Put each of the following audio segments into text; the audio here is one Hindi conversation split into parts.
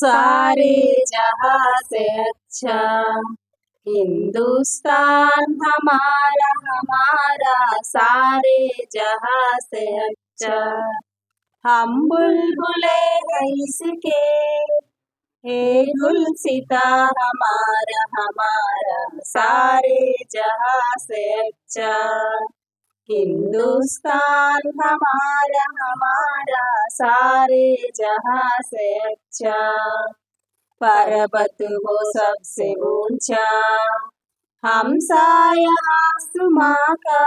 सारे जहाँ से अच्छा। हिंदुस्तान हमारा हमारा सारे जहाँ से अच्छा। हम बुलबुले हैं इसके, हे गुलसिता हमारा हमारा सारे जहाँ से अच्छा। हिंदुस्तान हमारा हमारा सारे जहाँ से अच्छा। पर्वत हो सबसे ऊँचा। हम साया सुमा का।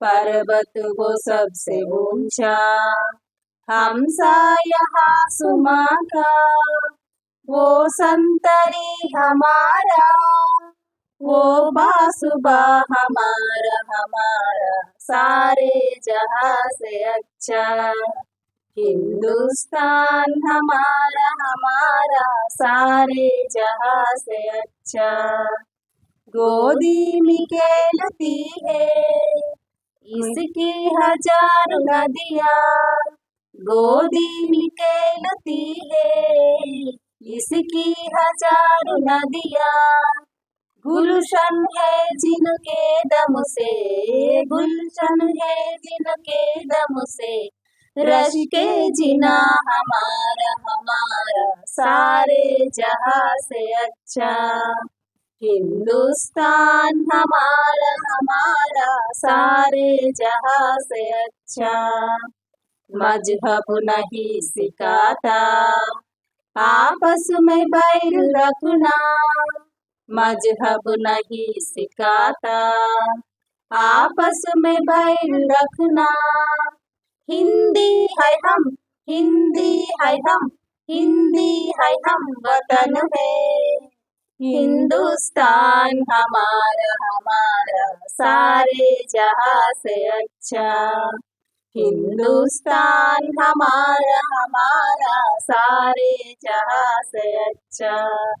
पर्वत वो सबसे ऊँचा। हम साया आसमां का। वो संतरी हमारा। वो बासुबा, हमारा हमारा, सारे जहाँ से अच्छा। हिंदुस्तान हमारा हमारा, सारे जहाँ से अच्छा। गोदी में खेलती है, इसकी हज़ार नदिया। गोदी में खेलती है, इसकी हज़ार नदियाँ। गुलशन है जिनके दम से, गुलशन है जिनके दम से। रश के जिना हमारा हमारा सारे जहाँ से अच्छा। हिंदुस्तान हमारा हमारा सारे जहाँ से अच्छा। मज़हब नहीं सिखाता, आपस में बैर रखना। मज़हब नहीं सिखाता। आपस में बैर रखना। हिंदी है हम, हिंदी है हम, हिंदी है हम वतन है। हिंदुस्तान हमारा हमारा सारे जहाँ से अच्छा। हिंदुस्तान हमारा हमारा सारे जहाँ से अच्छा।